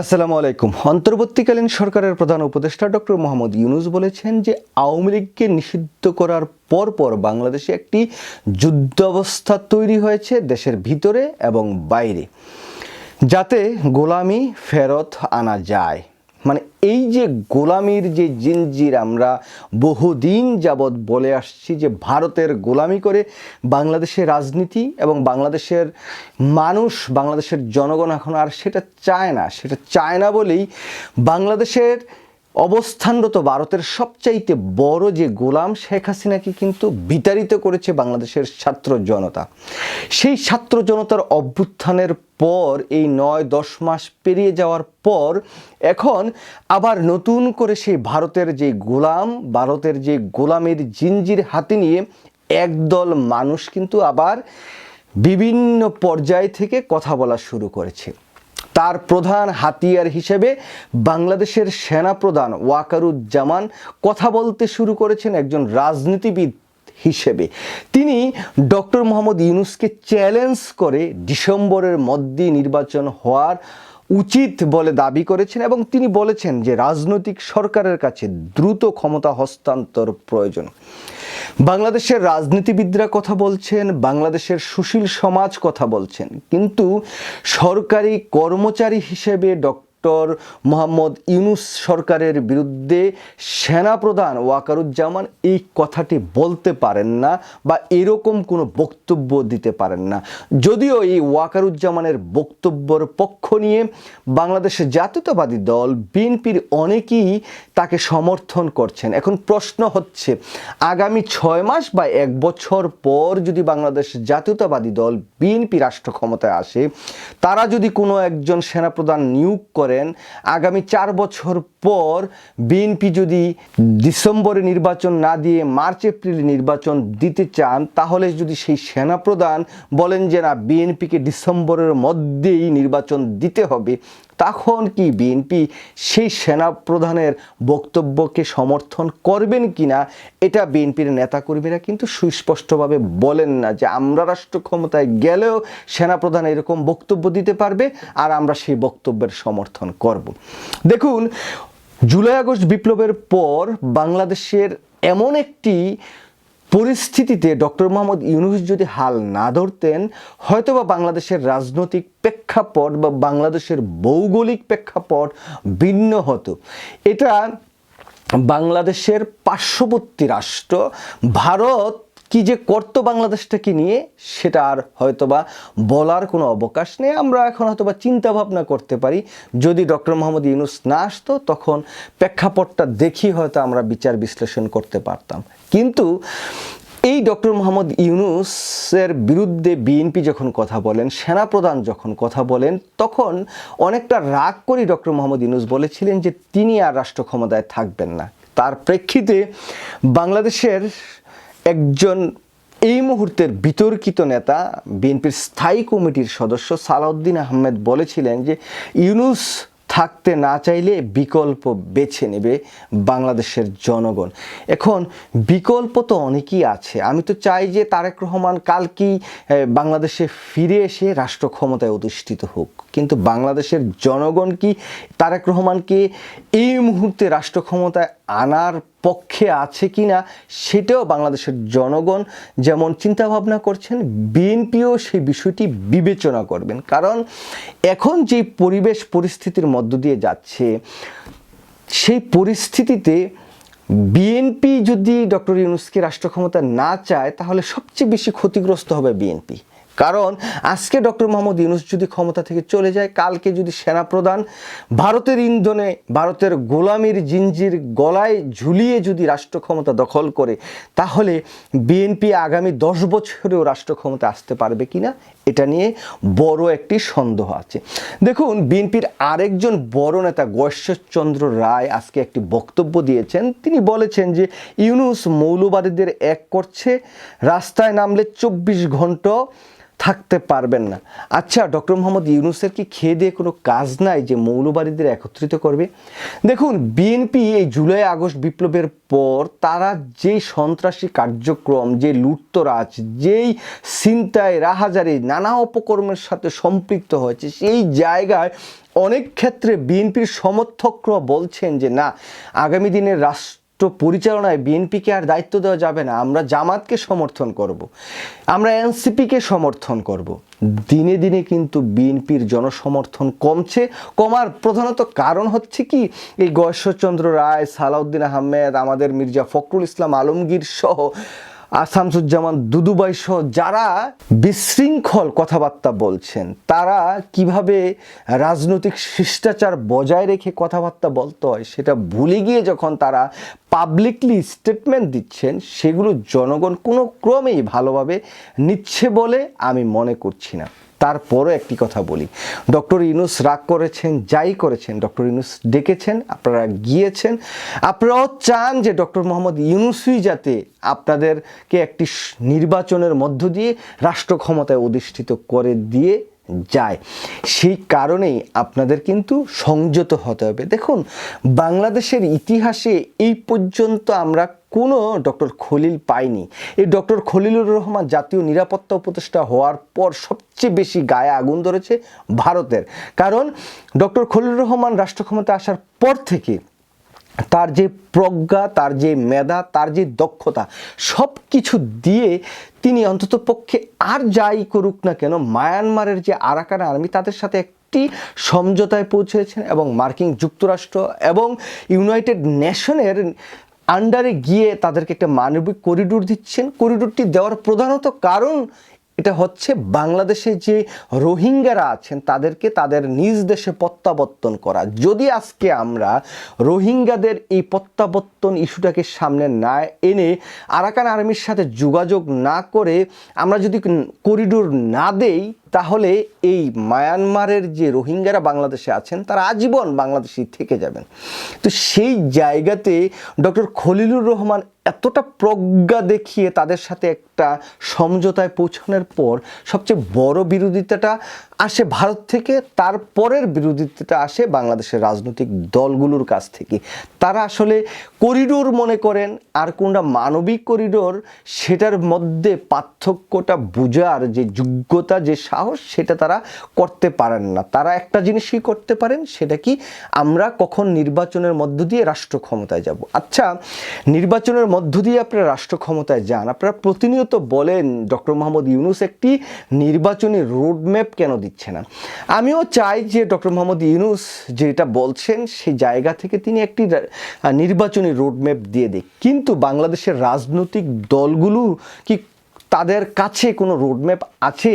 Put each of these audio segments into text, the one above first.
আসসালামু আলাইকুম। অন্তর্বর্তীকালীন সরকারের প্রধান উপদেষ্টা ডক্টর মোহাম্মদ ইউনুস বলেছেন যে আওয়ামী লীগকে নিষিদ্ধ করার পরপর বাংলাদেশে একটি যুদ্ধাবস্থা তৈরি হয়েছে দেশের ভিতরে এবং বাইরে, যাতে গোলামি ফেরত আনা যায়। এই যে গোলামির যে জিনজির আমরা বহুদিন যাবৎ বলে আসছি যে ভারতের গোলামি করে বাংলাদেশের রাজনীতি এবং বাংলাদেশের মানুষ, বাংলাদেশের জনগণ এখন আর সেটা চায় না। সেটা চায় না বলেই বাংলাদেশের অবস্থানরত ভারতের সবচাইতে বড় যে গোলাম, শেখ হাসিনাকে কিন্তু বিতাড়িত করেছে বাংলাদেশের ছাত্র জনতা। সেই ছাত্র জনতার অভ্যুত্থানের পর এই নয় দশ মাস পেরিয়ে যাওয়ার পর এখন আবার নতুন করে সেই ভারতের যে গোলাম, ভারতের যে গোলামের জিঞ্জির হাতে নিয়ে একদল মানুষ কিন্তু আবার বিভিন্ন পর্যায় থেকে কথা বলা শুরু করেছে। তার প্রধান হাতিয়ার হিসেবে বাংলাদেশের সেনাপ্রধান ওয়াকারুজ্জামান কথা বলতে শুরু করেছেন একজন রাজনীতিবিদ। হিসেবে। তিনি ডক্টর মোহাম্মদ ইউনুসকে চ্যালেঞ্জ করে ডিসেম্বরের মধ্যে নির্বাচন হওয়ার উচিত বলে দাবি করেছেন এবং তিনি বলেছেন যে রাজনৈতিক সরকারের কাছে দ্রুত ক্ষমতা হস্তান্তর প্রয়োজন। বাংলাদেশের রাজনীতিবিদরা কথা বলছেন, বাংলাদেশের সুশীল সমাজ কথা বলছেন। কিন্তু সরকারি কর্মচারী হিসেবে ডক্টর মোহাম্মদ ইউনুস সরকারের বিরুদ্ধে সেনাপ্রধান ওয়াকারুজ্জামান এই কথাটি বলতে পারেন না বা এরকম কোনো বক্তব্য দিতে পারেন না। যদিও এই ওয়াকারুজ্জামানের বক্তব্যর পক্ষ নিয়ে বাংলাদেশের জাতীয়তাবাদী দল, বিএনপির অনেকেই তাকে সমর্থন করছেন। এখন প্রশ্ন হচ্ছে, আগামী ছয় মাস বা এক বছর পর যদি বাংলাদেশ জাতীয়তাবাদী দল, বিএনপি রাষ্ট্র ক্ষমতায় আসে, তারা যদি কোনো একজন সেনাপ্রধান নিয়োগ করেন। আগামী চার বছর পর বিএনপি যদি ডিসেম্বরে নির্বাচন না দিয়ে মার্চ, এপ্রিলে নির্বাচন দিতে চান, তাহলে যদি সেই সেনাপ্রধান বলেন যে, না, বিএনপিকে ডিসেম্বরের মধ্যেই নির্বাচন দিতে হবে তখন কি বিএনপি সেই সেনাপ্রধানের বক্তব্যকে সমর্থন করবেন কি না এটা বিএনপির নেতাকর্মীরা কিন্তু সুস্পষ্টভাবে বলেন না যে আমরা রাষ্ট্র ক্ষমতায় গেলেও সেনাপ্রধান এরকম বক্তব্য দিতে পারবে আর আমরা সেই বক্তব্যের সমর্থন করব। দেখুন, জুলাই আগস্ট বিপ্লবের পর বাংলাদেশের এমন একটি পরিস্থিতিতে ডক্টর মোহাম্মদ ইউনুস যদি হাল না ধরতেন, হয়তোবা বাংলাদেশের রাজনৈতিক প্রেক্ষাপট বা বাংলাদেশের ভৌগোলিক প্রেক্ষাপট ভিন্ন হতো। এটা বাংলাদেশের পার্শ্ববর্তী রাষ্ট্র, ভারত কি যে করতো বাংলাদেশটাকে নিয়ে, সেটা আর হয়তোবা বলার কোনো অবকাশ নেই। আমরা এখন হয়তোবা চিন্তা ভাবনা করতে পারি। যদি ডক্টর মোহাম্মদ ইউনুস না আসতো, তখন প্রেক্ষাপটটা দেখি হয়তো আমরা বিচার বিশ্লেষণ করতে পারতাম। কিন্তু এই ডক্টর মোহাম্মদ ইউনুসের বিরুদ্ধে বিএনপি যখন কথা বলেন, সেনাপ্রধান যখন কথা বলেন, তখন অনেকটা রাগ করে ডক্টর মোহাম্মদ ইউনুস বলেছিলেন যে তিনি আর রাষ্ট্র ক্ষমতায় থাকবেন না। তার প্রেক্ষিতে বাংলাদেশের একজন এই মুহূর্তের বিতর্কিত নেতা বিএনপির স্থায়ী কমিটির সদস্য সালাউদ্দিন আহমেদ বলেছিলেন যে ইউনুস থাকতে না চাইলে বিকল্প বেছে নেবে বাংলাদেশের জনগণ। এখন বিকল্প তো অনেকই আছে। আমি তো চাই যে তারেক রহমান কালকেই বাংলাদেশে ফিরে এসে রাষ্ট্র ক্ষমতায় অধিষ্ঠিত হোক। কিন্তু বাংলাদেশের জনগণ কি তারেক রহমানকে এই মুহূর্তে রাষ্ট্র ক্ষমতায় আনার পক্ষে আছে কি না সেটাও বাংলাদেশের জনগণ যেমন চিন্তাভাবনা করছেন, বিএনপিও সেই বিষয়টি বিবেচনা করবেন। কারণ এখন যে পরিবেশ পরিস্থিতির মধ্য দিয়ে যাচ্ছে, সেই পরিস্থিতিতে বিএনপি যদি ডক্টর ইউনুসকে রাষ্ট্র ক্ষমতা না চায়, তাহলে সবচেয়ে বেশি ক্ষতিগ্রস্ত হবে বিএনপি। কারণ আজকে ডক্টর মোহাম্মদ ইউনুস যদি ক্ষমতা থেকে চলে যায়, কালকে যদি সেনাপ্রধান ভারতের ইন্ধনে ভারতের গোলামির জিঞ্জির গলায় ঝুলিয়ে যদি রাষ্ট্র ক্ষমতা দখল করে, তাহলে বিএনপি আগামী দশ বছরেও রাষ্ট্র ক্ষমতা আসতে পারবে কিনা, এটা নিয়ে বড় একটি সন্দেহ আছে। দেখুন, বিএনপির আরেকজন বড় নেতা গৈশ্বরচন্দ্র রায় আজকে একটি বক্তব্য দিয়েছেন। তিনি বলেছেন যে ইউনুস মৌলবাদীদের এক করছে, রাস্তায় নামলে চব্বিশ ঘণ্টা থাকতে পারবেন না। আচ্ছা ডক্টর মোহাম্মদ ইউনুসের কি খেয়ে দিয়ে কোনো কাজ নাই যে মৌলবাদীদের একত্রিত করবে? দেখুন, বিএনপি এই জুলাই আগস্ট বিপ্লবের পর তারা যেই সন্ত্রাসী কার্যক্রম, যে লুটতরাজ, যেই চিন্তায় রাহাজারি, নানা অপকর্মের সাথে সম্পৃক্ত হয়েছে, সেই জায়গায় অনেক ক্ষেত্রে বিএনপির সমর্থকরা বলছেন যে, না, আগামী রাষ্ট্র রাষ্ট্র পরিচালনায় বিএনপিকে আর দায়িত্ব দেওয়া যাবে না আমরা জামাতকে সমর্থন করব। আমরা এনসিপিকে সমর্থন করব। দিনে দিনে কিন্তু বিএনপির জনসমর্থন কমছে কমার প্রধানত কারণ হচ্ছে কি এই গয়েশ্বরচন্দ্র রায়, সালাউদ্দিন আহমেদ, আমাদের মির্জা ফখরুল ইসলাম আলমগীর সহ আসামসুজ্জামান দুদুবাই সহ যারা বিশৃঙ্খল কথাবার্তা বলছেন, তারা কীভাবে রাজনৈতিক শিষ্টাচার বজায় রেখে কথাবার্তা বলতে হয় সেটা ভুলে গিয়ে যখন তারা পাবলিকলি স্টেটমেন্ট দিচ্ছেন, সেগুলো জনগণ কোনো ক্রমেই ভালোভাবে নিচ্ছে বলে আমি মনে করছি না। তারপরও একটি কথা বলি। ডক্টর ইউনুস রাগ করেছেন, যাই করেছেন, ডক্টর ইউনুস ডেকেছেন, আপনারা গিয়েছেন। আপনারাও চান যে ডক্টর মোহাম্মদ ইউনুসই যাতে আপনাদেরকে একটি নির্বাচনের মধ্য দিয়ে রাষ্ট্র ক্ষমতায় অধিষ্ঠিত করে দিয়ে যায়। সেই কারণেই আপনাদের কিন্তু সংযত হতে হবে। দেখুন, বাংলাদেশের ইতিহাসে এই পর্যন্ত আমরা কোনো ডক্টর খলিল পায়নি। এই ডক্টর খলিলুর রহমান জাতীয় নিরাপত্তা উপদেষ্টা হওয়ার পর সবচেয়ে বেশি গায়ে আগুন ধরেছে ভারতের। কারণ ডক্টর খলিলুর রহমান রাষ্ট্র ক্ষমতায় আসার পর থেকে তার যে প্রজ্ঞা, তার যে মেধা, তার যে দক্ষতা সব কিছু দিয়ে তিনি অন্তত পক্ষে আর যাই করুক না কেন মায়ানমারের যে আরাকান আর্মি তাদের সাথে একটি সমঝোতায় পৌঁছেছেন এবং মার্কিন যুক্তরাষ্ট্র এবং ইউনাইটেড নেশনের আন্ডারে গিয়ে তাদেরকে একটা মানবিক করিডোর দিচ্ছেন। করিডোরটি দেওয়ার প্রধানত কারণ এটা হচ্ছে বাংলাদেশে যে রোহিঙ্গারা আছেন, তাদেরকে তাদের নিজ দেশে প্রত্যাবর্তন করা। যদি আজকে আমরা রোহিঙ্গাদের এই প্রত্যাবর্তন ইস্যুটাকে সামনে না এনে আরাকান আর্মির সাথে যোগাযোগ না করে আমরা যদি করিডোর না দেই তাহলে এই মায়ানমারের যে রোহিঙ্গারা বাংলাদেশে আছেন, তারা আজীবন বাংলাদেশি থেকে যাবেন। তো সেই জায়গাতে ডক্টর খলিলুর রহমান এতটা প্রজ্ঞা দেখিয়ে তাদের সাথে একটা সমঝোতায় পৌঁছানোর পর সবচেয়ে বড় বিরোধিতাটা আসে ভারত থেকে, তারপরের বিরোধিতাটা আসে বাংলাদেশের রাজনৈতিক দলগুলোর কাছ থেকে। তারা আসলে করিডোর মনে করেন, আর কোনটা মানবিক করিডোর, সেটার মধ্যে পার্থক্যটা বোঝার যে যোগ্যতা, যে সাহস, সেটা তারা করতে পারেন না। তারা একটা জিনিসই করতে পারেন, সেটা কি আমরা কখন নির্বাচনের মধ্য দিয়ে রাষ্ট্র ক্ষমতায় যাব। আচ্ছা নির্বাচনের মধ্য দিয়ে আপনারা রাষ্ট্র ক্ষমতায় যান, আপনারা প্রতিনিয়ত বলেন, ডক্টর মোহাম্মদ ইউনুস একটি নির্বাচনী রোডম্যাপ কেন দিচ্ছে না। আমিও চাই যে ডক্টর মোহাম্মদ ইউনুস যেটা বলছেন, সেই জায়গা থেকে তিনি একটি নির্বাচনী রোডম্যাপ দিয়ে দিক। কিন্তু বাংলাদেশের রাজনৈতিক দলগুলো কি তাদের কাছে কোনো রোডম্যাপ আছে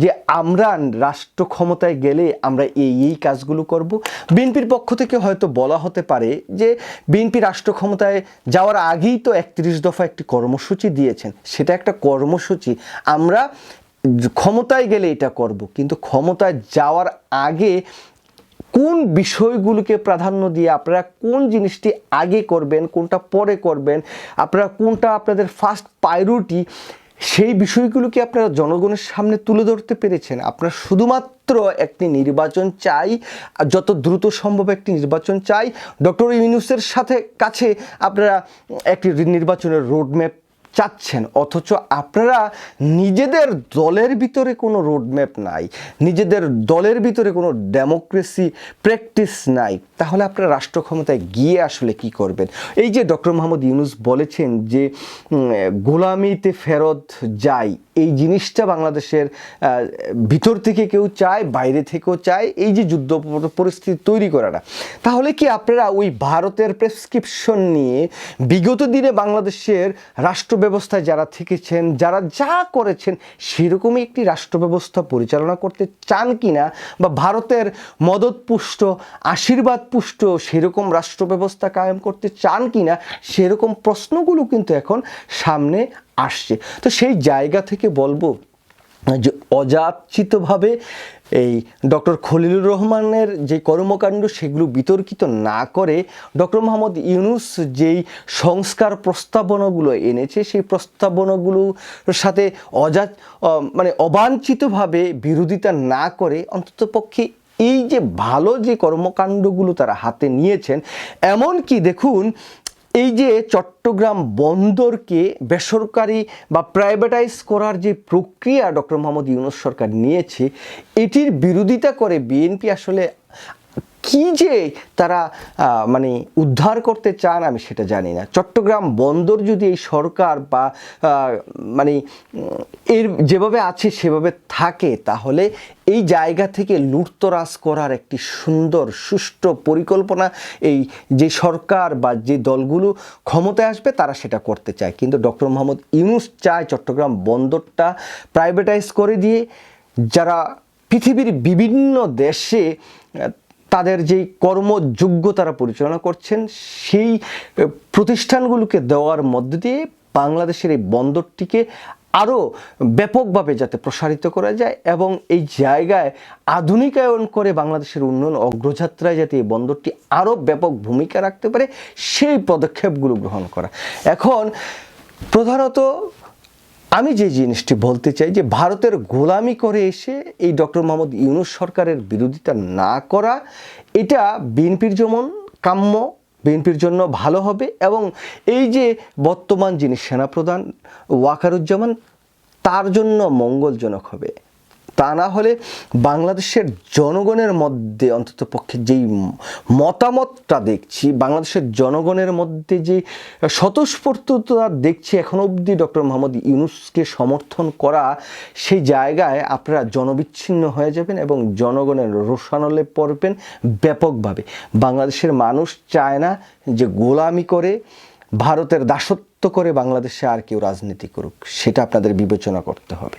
যে আমরা রাষ্ট্র ক্ষমতায় গেলে আমরা এই এই কাজগুলো করব? বিএনপির পক্ষ থেকে হয়তো বলা হতে পারে যে বিএনপি রাষ্ট্র ক্ষমতায় যাওয়ার আগেই তো একত্রিশ দফা একটি কর্মসূচি দিয়েছেন। সেটা একটা কর্মসূচি। আমরা ক্ষমতায় গেলে এটা করব, কিন্তু ক্ষমতায় যাওয়ার আগে কোন বিষয়গুলোকে প্রাধান্য দিয়ে আপনারা কোন জিনিসটি আগে করবেন, কোনটা পরে করবেন, আপনারা কোনটা আপনাদের ফার্স্ট প্রায়োরিটি সেই বিষয়গুলোকে আপনারা জনগণের সামনে তুলে ধরতে পেরেছেন। আপনারা শুধুমাত্র একটি নির্বাচন চাই যত দ্রুত সম্ভব একটি নির্বাচন চাই। ডক্টর ইউনুসের সাথে কাছে আপনারা একটি নির্বাচনের রোডম্যাপ চাচ্ছেন। অথচ আপনারা নিজেদের দলের ভিতরে কোনো রোডম্যাপ নাই, নিজেদের দলের ভিতরে কোনো ডেমোক্রেসি প্র্যাকটিস নাই। তাহলে আপনারা রাষ্ট্র ক্ষমতায় গিয়ে আসলে কি করবেন? এই যে ডক্টর মোহাম্মদ ইউনুস বলেছেন যে গোলামিতে ফেরত যাই, এই জিনিসটা বাংলাদেশের ভিতর থেকে কেউ চায়, বাইরে থেকেও চায়, এই যে যুদ্ধ পরিস্থিতি তৈরি করাটা। তাহলে কি আপনারা ওই ভারতের প্রেসক্রিপশন নিয়ে বিগত দিনে বাংলাদেশের রাষ্ট্র ব্যবস্থায় যারা থেকেছেন, যারা যা করেছেন, সেরকমই একটি রাষ্ট্র ব্যবস্থা পরিচালনা করতে চান কি না বা ভারতের মদতপুষ্ট আশীর্বাদ পুষ্ট সেরকম রাষ্ট্র ব্যবস্থা কায়েম করতে চান কি না সেরকম প্রশ্নগুলো কিন্তু এখন সামনে আসছে। তো সেই জায়গা থেকে বলব যে অযাচিতভাবে এই ডক্টর খলিলুর রহমানের যে কর্মকাণ্ড সেগুলো বিতর্কিত না করে ডক্টর মোহাম্মদ ইউনুস যেই সংস্কার প্রস্তাবনাগুলো এনেছে, সেই প্রস্তাবনাগুলোর সাথে অযা মানে অবাঞ্ছিতভাবে বিরোধিতা না করে অন্ততপক্ষে এই যে ভালো যে কর্মকাণ্ডগুলো তারা হাতে নিয়েছেন, এমনকি দেখুন এই যে চট্টগ্রাম বন্দরকে বেসরকারি বা প্রাইভেটাইজ করার যে প্রক্রিয়া ডক্টর মোহাম্মদ ইউনুস সরকার নিয়েছে, এটির বিরোধিতা করে বিএনপি আসলে কি যে তারা মানে উদ্ধার করতে চান আমি সেটা জানি না। চট্টগ্রাম বন্দর যদি এই সরকার বা মানে এর যেভাবে আছে সেভাবে থাকে, তাহলে এই জায়গা থেকে লুটতরাজ করার একটি সুন্দর, সুষ্ঠু পরিকল্পনা এই যে সরকার বা যে দলগুলো ক্ষমতায় আসবে, তারা সেটা করতে চায়। কিন্তু ডক্টর মোহাম্মদ ইউনুস চায় চট্টগ্রাম বন্দরটা প্রাইভেটাইজ করে দিয়ে, যারা পৃথিবীর বিভিন্ন দেশে তাদের যেই কর্মযোগ্য তারা পরিচালনা করছেন, সেই প্রতিষ্ঠানগুলোকে দেওয়ার মধ্য দিয়ে বাংলাদেশের এই বন্দরটিকে আরও ব্যাপকভাবে যাতে প্রসারিত করা যায় এবং এই জায়গায় আধুনিকায়ন করে বাংলাদেশের উন্নয়ন অগ্রযাত্রায় যাতে এই বন্দরটি আরও ব্যাপক ভূমিকা রাখতে পারে, সেই পদক্ষেপগুলো গ্রহণ করা। এখন প্রধানত আমি যে জিনিসটি বলতে চাই যে ভারতের গোলামি করে এসে এই ডক্টর মোহাম্মদ ইউনুস সরকারের বিরোধিতা না করা, এটা বিএনপির যেমন কাম্য, বিএনপির জন্য ভালো হবে এবং এই যে বর্তমান যিনি সেনাপ্রধান ওয়াকারুজ্জামান, তার জন্য মঙ্গলজনক হবে। তা না হলে বাংলাদেশের জনগণের মধ্যে অন্তত পক্ষে যেই মতামতটা দেখছি, বাংলাদেশের জনগণের মধ্যে যে স্বতঃস্ফূর্ততা দেখছি এখন অবধি ডক্টর মোহাম্মদ ইউনুসকে সমর্থন করা, সেই জায়গায় আপনারা জনবিচ্ছিন্ন হয়ে যাবেন এবং জনগণের রোষানলে পড়বেন ব্যাপকভাবে। বাংলাদেশের মানুষ চায় না যে গোলামি করে, ভারতের দাসত্ব করে বাংলাদেশে আর কেউ রাজনীতি করুক, সেটা আপনাদের বিবেচনা করতে হবে।